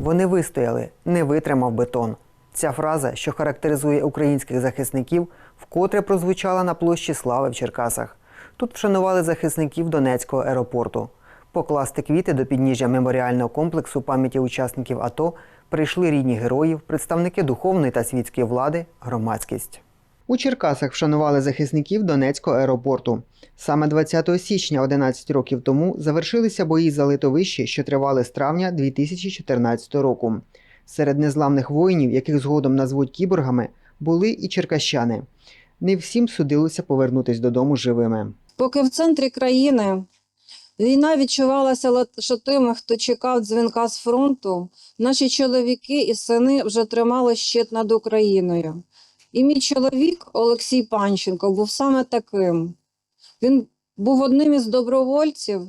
Вони вистояли, не витримав бетон. Ця фраза, що характеризує українських захисників, вкотре прозвучала на площі Слави в Черкасах. Тут вшанували захисників Донецького аеропорту. Покласти квіти до підніжжя меморіального комплексу пам'яті учасників АТО прийшли рідні героїв, представники духовної та світської влади, громадськість. У Черкасах вшанували захисників Донецького аеропорту. Саме 20 січня, 11 років тому, завершилися бої за литовище, що тривали з травня 2014 року. Серед незламних воїнів, яких згодом назвуть кіборгами, були і черкащани. Не всім судилося повернутись додому живими. Поки в центрі країни війна відчувалася лише тими, хто чекав дзвінка з фронту, наші чоловіки і сини вже тримали щит над Україною. І мій чоловік Олексій Панченко був саме таким. Він був одним із добровольців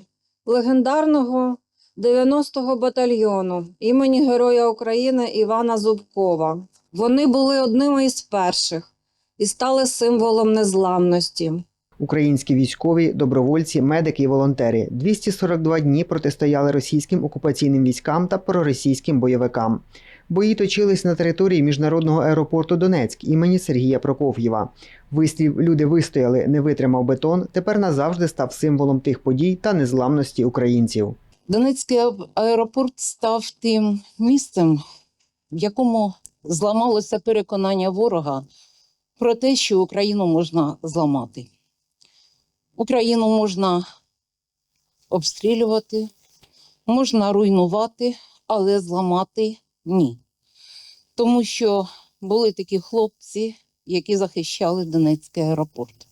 легендарного 90-го батальйону імені Героя України Івана Зубкова. Вони були одними із перших і стали символом незламності. Українські військові, добровольці, медики і волонтери 242 дні протистояли російським окупаційним військам та проросійським бойовикам. Бої точились на території міжнародного аеропорту Донецьк імені Сергія Прокоф'єва. Вислів Люди вистояли, не витримав бетон. Тепер назавжди став символом тих подій та незламності українців. Донецький аеропорт став тим місцем, в якому зламалося переконання ворога про те, що Україну можна зламати. Україну можна обстрілювати, можна руйнувати, але зламати ні. Тому що були такі хлопці, які захищали Донецький аеропорт.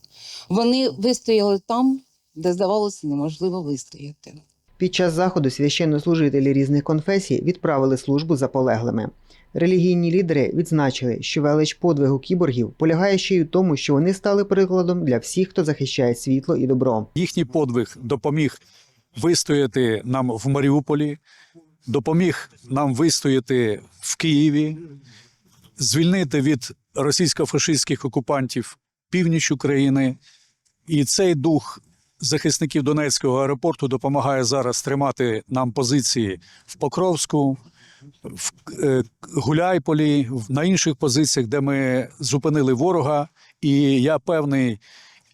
Вони вистояли там, де здавалося неможливо вистояти. Під час заходу священнослужителі різних конфесій відправили службу за полеглими. Релігійні лідери відзначили, що велич подвигу кіборгів полягає ще й у тому, що вони стали прикладом для всіх, хто захищає світло і добро. Їхній подвиг допоміг вистояти нам в Маріуполі, допоміг нам вистояти в Києві, звільнити від російсько-фашистських окупантів північ України. І цей дух захисників Донецького аеропорту допомагає зараз тримати нам позиції в Покровську, в е, Гуляйполі, на інших позиціях, де ми зупинили ворога. І я певний,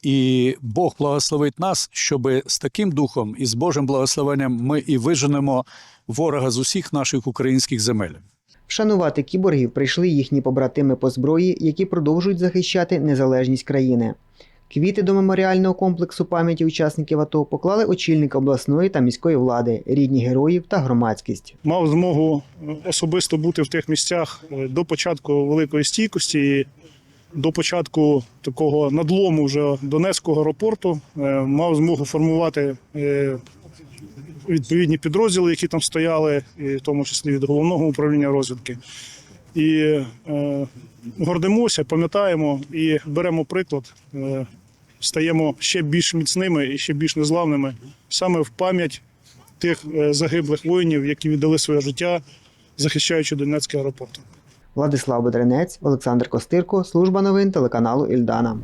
і Бог благословить нас, щоб з таким духом і з Божим благословенням ми і виженемо ворога з усіх наших українських земель. Вшанувати кіборгів прийшли їхні побратими по зброї, які продовжують захищати незалежність країни. Квіти до меморіального комплексу пам'яті учасників АТО поклали очільник обласної та міської влади, рідні героїв та громадськість. мав змогу е, особисто бути в тих місцях е, до початку великої стійкості, до початку такого надлому вже Донецького аеропорту. Е, Мав змогу формувати відповідні підрозділи, які там стояли, і в тому числі від головного управління розвідки. І е, гордимося, пам'ятаємо і беремо приклад. Е, стаємо ще більш міцними і ще більш незламними саме в пам'ять тих е, загиблих воїнів, які віддали своє життя, захищаючи Донецький аеропорт. Владислав Бедренець, Олександр Костирко, служба новин телеканалу Ільдана.